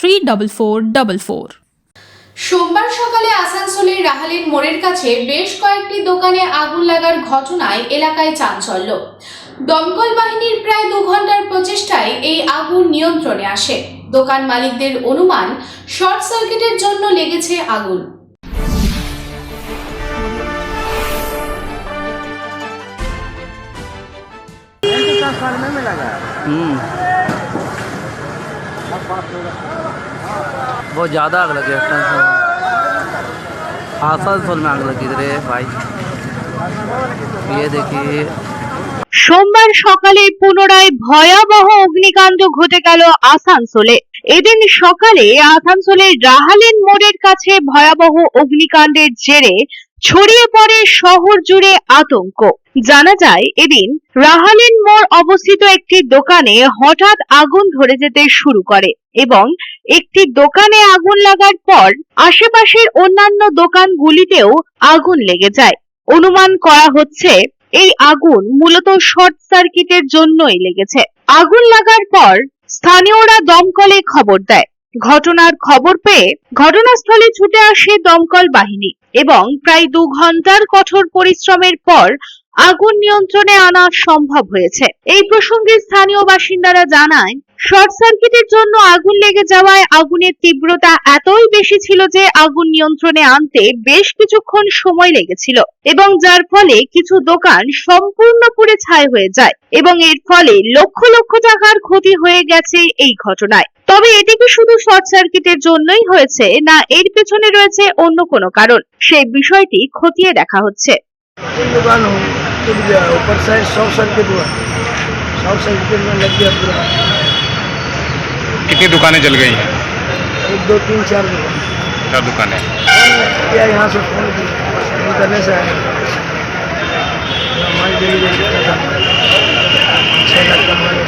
three double four double four সোমবার সকালে আসানসোলের রাহালের মোড়ের কাছে বেশ কয়েকটি দোকানে আগুন লাগার ঘটনায় এলাকায় চাঞ্চল্য দমকল বাহিনীর প্রায় দু ঘন্টার প্রচেষ্টায় এই আগুন নিয়ন্ত্রণে আসে দোকান মালিকদের অনুমান শর্ট সার্কিটের জন্য লেগেছে আগুন ट्रांसफार्मर में लगा हम्म बहुत ज़्यादा आग लगी है ट्रांसफार्मर आसनसोल में आग लगी रे भाई ये देखिए সোমবার সকালে পুনরায় ভয়াবহ অগ্নিকাণ্ড ঘটে গেল আসানসোলে এদিন সকালে আসানসোলের রাহালেন মোড়ের কাছে ভয়াবহ অগ্নিকাণ্ডের জেরে ছড়িয়ে পড়ে শহর জুড়ে আতঙ্ক। জানা যায় এদিন রাহালেন মোড় অবস্থিত একটি দোকানে হঠাৎ আগুন ধরে যেতে শুরু করে এবং একটি দোকানে আগুন লাগার পর আশেপাশের অন্যান্য দোকানগুলিতেও আগুন লেগে যায়। অনুমান করা হচ্ছে এই আগুন মূলত শর্ট সার্কিটের জন্যই লেগেছে। আগুন লাগার পর স্থানীয়রা দমকলে খবর দেয়। ঘটনার খবর পেয়ে ঘটনাস্থলে ছুটে আসে দমকল বাহিনী এবং প্রায় দু ঘণ্টার কঠোর পরিশ্রমের পর আগুন নিয়ন্ত্রণে আনা সম্ভব হয়েছে। এই প্রসঙ্গে স্থানীয় বাসিন্দারা জানায়, শর্ট সার্কিটের জন্য আগুন লেগে যাওয়ায় আগুনের তীব্রতা এতই বেশি ছিল যে আগুন নিয়ন্ত্রণে আনতে বেশ কিছুক্ষণ সময় লেগেছিল এবং যার ফলে কিছু দোকান সম্পূর্ণ পুড়ে ছাই হয়ে যায় এবং এর ফলে লক্ষ লক্ষ টাকার ক্ষতি হয়ে গেছে এই ঘটনায়। তবে এটি কি শুধু শর্ট সার্কিটের জন্যই হয়েছে না এর পেছনে রয়েছে অন্য কোনো কারণ? সেই বিষয়টি খতিয়ে দেখা হচ্ছে। दुकान हो टूट गया ऊपर साइड शॉर्ट सर्किट हुआ। शॉर्ट सर्किट में लग गया पूरा। कितनी दुकानें जल गई हैं? एक दो तीन चार दुकान। क्या दुकानें? या यहाँ से फ़ोन फ़ोन करने से आया। हमारी था। छः लाख का हमारे